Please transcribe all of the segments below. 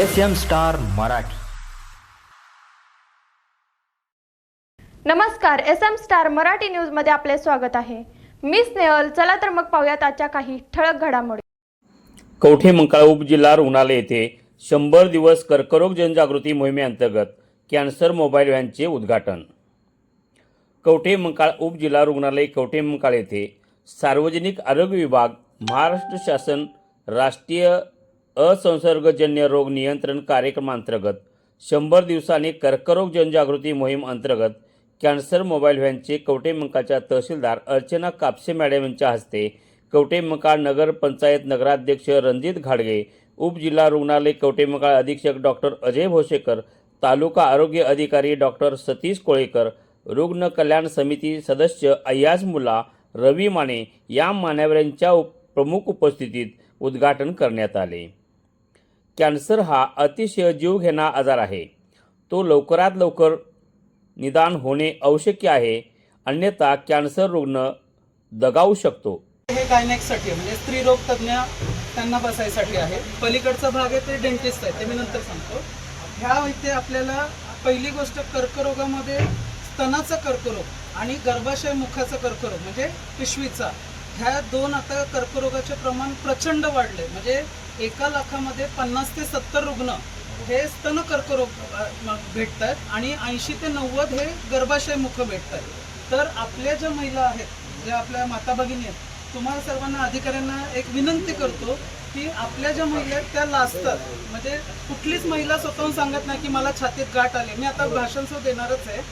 S M star Marathi नमस्कार S M star Marathi न्यूजमध्ये आपले स्वागत आहे. मी स्नेहल चला तर मग पाहूयात आजच्या काही ठळक घडामोडी. कवठे मंकाळ उपजिल्हा रुग्णालय येथे शंभर दिवस कर्करोग जनजागृती मोहिमेअंतर्गत कॅन्सर मोबाईल व्हॅनचे उद्घाटन. कवठे मंकाळ उपजिल्हा रुग्णालय कवठे मंकाळ येथे सार्वजनिक आरोग्य विभाग महाराष्ट्र शासन राष्ट्रीय असंसर्गजन्य रोग नियंत्रण कार्यक्रमांतर्गत शंभर दिवसांनी कर्करोग जनजागृती मोहीम अंतर्गत कॅन्सर मोबाईल व्हॅनचे कवटेमंकाच्या तहसीलदार अर्चना कापसे मॅडम यांच्या हस्ते कवठे नगरपंचायत नगर पंचायत नगराध्यक्ष रणजित घाडगे उपजिल्हा रुग्णालय कवठे अधीक्षक डॉक्टर अजय भोसेकर तालुका आरोग्य अधिकारी डॉक्टर सतीश कोळेकर रुग्ण कल्याण समिती सदस्य अय्याज मुला रवी माने या मान्यवरांच्या उप- प्रमुख उपस्थितीत उद्घाटन करण्यात आले. कॅन्सर हा अतिशय जीवघेणा आजार आहे. तो लवकरात लवकर निदान होणे आवश्यक आहे अन्यथा कॅन्सर रुग्ण दगावू शकतो. हे गायनेकसाठी म्हणजे म्हणजे स्त्रीरोग तज्ज्ञ त्यांना बसायसाठी आहे. पलीकडचा भाग आहे ते डेंटिस्ट आहे ते मी नंतर सांगतो. ह्या इथे आपल्याला पहिली गोष्ट कर्करोगामध्ये स्तनाचा कर्करोग आणि गर्भाशय मुखाचा कर्करोग म्हणजे पिशवीचा ह्या दोन आता कर्करोगाचे प्रमाण प्रचंड वाढले. म्हणजे एका लाखामध्ये पन्नास ते सत्तर रुग्ण हे स्तन कर्करोग भेटत आहेत आणि ऐंशी ते नव्वद हे गर्भाशय मुख भेटत आहेत तर आपल्या ज्या महिला आहेत ज्या आपल्या माता भगिनी आहेत तुम्हाला सर्वांना अधिकाऱ्यांना एक विनंती करतो की आपल्या ज्या महिला आहेत त्या लाजतात. म्हणजे कुठलीच महिला स्वतःहून सांगत नाही की मला छातीत गाठ आली. मी आता भाषण सुद्धा देणारच आहे.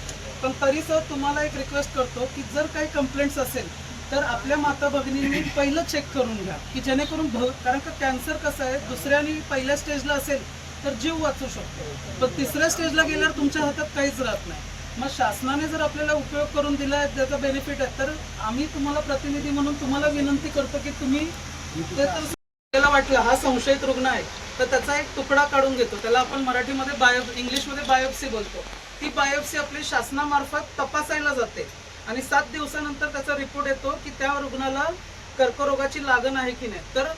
पण तरी सर तुम्हाला एक रिक्वेस्ट करतो की जर काही कंप्लेंट्स असेल तर आपल्या माता भगिनींनी पहिलं चेक करून घ्या की जेणेकरून भ कारण का कॅन्सर कसं आहे दुसऱ्याने पहिल्या स्टेजला असेल तर जीव वाचू शकतो. पण तिसऱ्या स्टेजला गेल्यावर तुमच्या हातात काहीच राहत नाही. मग शासनाने जर आपल्याला उपयोग करून दिला आहे त्याचा बेनिफिट आहे तर आम्ही तुम्हाला प्रतिनिधी म्हणून तुम्हाला विनंती करतो की तुम्ही ते तर आपल्याला वाटलं हा संशयित रुग्ण आहे तर त्याचा एक तुकडा काढून घेतो. त्याला आपण मराठीमध्ये बायो इंग्लिशमध्ये बायोप्सी बोलतो. ती बायोप्सी आपली शासनामार्फत तपासायला जाते. आणि सात दिवसानंतर त्याचा रिपोर्ट येतो की त्या रुग्णाला कर्करोगाची लागण आहे की नाही. तर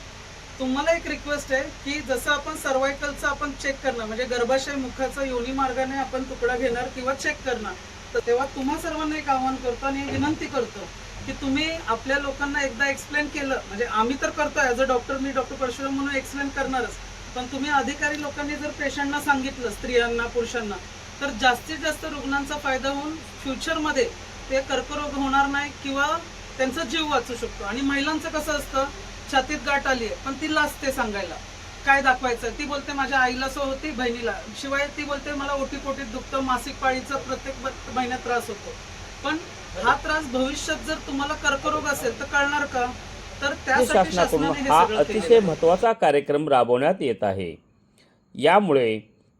तुम्हाला एक रिक्वेस्ट आहे की जसं आपण सर्वायकलचं आपण चेक करणार म्हणजे गर्भाशय मुखाचा योनी मार्गाने आपण तुकडा घेणार किंवा चेक करणार तर तेव्हा तुम्हा सर्वांना एक आवाहन करतो आणि विनंती करतो की तुम्ही आपल्या लोकांना एकदा एक्सप्लेन केलं म्हणजे आम्ही तर करतो ॲज अ डॉक्टर मी डॉक्टर परशुराम म्हणून एक्सप्लेन करणारच पण तुम्ही अधिकारी लोकांनी जर पेशंटना सांगितलं स्त्रियांना पुरुषांना तर जास्तीत जास्त रुग्णांचा फायदा होऊन फ्युचरमध्ये ते कर्करोग होणार नाही किंवा त्यांचा जीव वाचू शकतो. आणि महिलांचं कसं असतं छातीत गाठ आली आहे पण ती लाजते सांगायला. काय दाखवायचं? ती बोलते माझ्या आईला सो होती बहिणीला. शिवाय ती बोलते मला ओटी पोटीत दुखतं मासिक पाळीचा प्रत्येक महिन्यात त्रास होतो. पण हा त्रास भविष्यात जर तुम्हाला कर्करोग असेल तर कळणार का? तर त्यासाठी शासनाकडून शासनाने हे अतिशय. महत्त्वाचा कार्यक्रम राबवण्यात येत आहे. यामुळे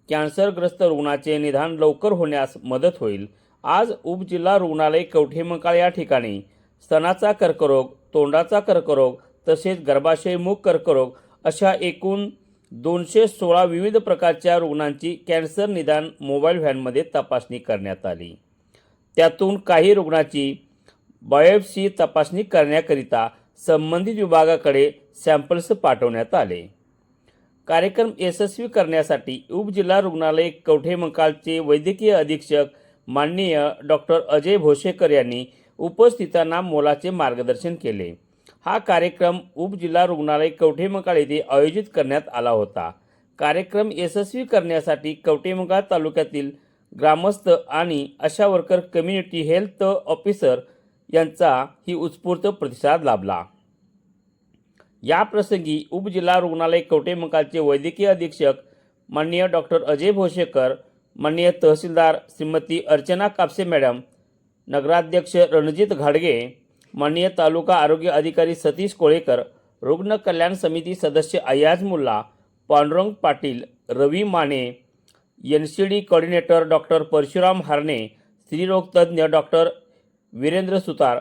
कॅन्सरग्रस्त रुग्णाचे निदान लवकर होण्यास मदत होईल. आज उपजिल्हा रुग्णालय कवठेमंकाळ या ठिकाणी. स्तनाचा कर्करोग तोंडाचा कर्करोग तसेच गर्भाशयमुख कर्करोग अशा एकूण दोनशे सोळा विविध प्रकारच्या रुग्णांची कॅन्सर निदान मोबाईल व्हॅनमध्ये तपासणी करण्यात आली. त्यातून काही रुग्णाची बायोप्सी तपासणी करण्याकरिता संबंधित विभागाकडे सॅम्पल्स पाठवण्यात आले. कार्यक्रम यशस्वी करण्यासाठी उपजिल्हा रुग्णालय कवठेमंकालचे वैद्यकीय अधीक्षक माननीय डॉक्टर अजय भोसेकर यांनी उपस्थितांना मोलाचे मार्गदर्शन केले. हा कार्यक्रम उपजिल्हा रुग्णालय कवठेमकाळ येथे आयोजित करण्यात आला होता. कार्यक्रम यशस्वी करण्यासाठी कवठे तालुक्यातील ग्रामस्थ आणि Asha worker community health officer यांचा ही उत्स्फूर्त प्रतिसाद लाभला. या प्रसंगी उपजिल्हा रुग्णालय कवटेमंकाळचे वैद्यकीय अधीक्षक माननीय डॉक्टर अजय भोसेकर माननीय तहसीलदार श्रीमती अर्चना कापसे मॅडम नगराध्यक्ष रणजित घाडगे माननीय तालुका आरोग्य अधिकारी सतीश कोळेकर रुग्ण कल्याण समिती सदस्य Ayaz Mulla Pandurang Patil Ravi Mane N C D coordinator doctor Parshuram Harne स्त्रीरोगतज्ञ doctor Virendra Sutar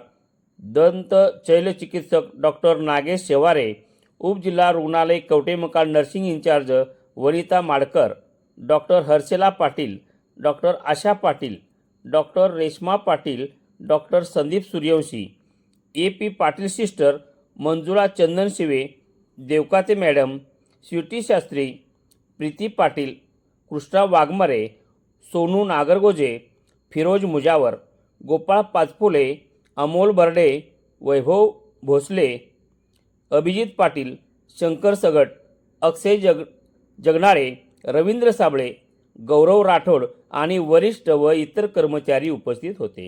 दंत शैलचिकित्सक डॉक्टर नागेश शेवारे उपजिल्हा रुग्णालय Kavathemahankal nursing incharge Vanita Madkar doctor Harshala Patil doctor Asha Patil doctor Reshma Patil doctor Sandeep Suryavanshi A P Patil sister Manjula Chandan Shive Devkate madam Sweety Shastri Preeti Patil Krishna Waghmare Sonu Nagargoje Firoz Mujawar Gopal Pachpule Amol Barde Vaibhav Bhosale Abhijit Patil Shankar Sagat Akshay Jag जगनाळे Ravindra Sable गौरव राठोड आणि वरिष्ठ व इतर कर्मचारी उपस्थित होते.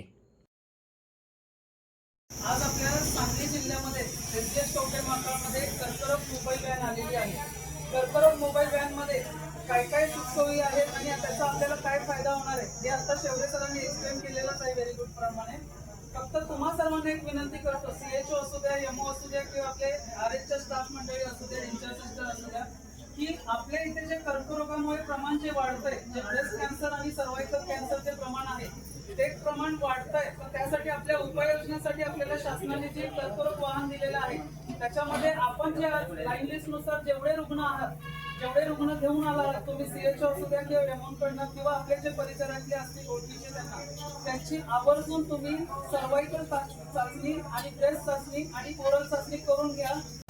आज आपल्याला सांगली जिल्ह्यामध्ये एस कर्करोग मोबाईल व्हॅन आलेली आहे. कर्करोग मोबाईल व्हॅनमध्ये काय काय सुखसोयी आहेत आणि त्याचा आपल्याला काय फायदा होणार आहे हे आता शेवटे सरांनी एक्सप्लेन केलेलंच आहे व्हेरी गुड प्रमाणे. फक्त तुम्हा सर्वांना एक विनंती करतो सीएचओ असू द्या एमओ असू द्या किंवा आपले आर एचच्या स्टाफ मंडळी असू द्या इन्चार्ज असू द्या की आपले जे कर्करोगामुळे प्रमाण जे वाढतंय जे ब्रेस्ट कॅन्सर आणि सर्वायकल कॅन्सरचे प्रमाण आहे ते प्रमाण वाढतंय. तर त्यासाठी आपल्या उपाययोजनेसाठी आपल्याला शासनाने जे कर्करोग वाहन दिलेलं आहे त्याच्यामध्ये आपण जे लाईन लिस्टनुसार जेवढे रुग्ण आहात जेवढे रुग्ण घेऊन आला तुम्ही सीएचओ असू द्या किंवा एमओनकडनं किंवा आपले जे परिसरातले असतील ओळखीचे त्यांना त्यांची आवर्जून तुम्ही सर्वायकल चाचणी आणि ब्रेस्ट चाचणी आणि कोरल चाचणी करून घ्या.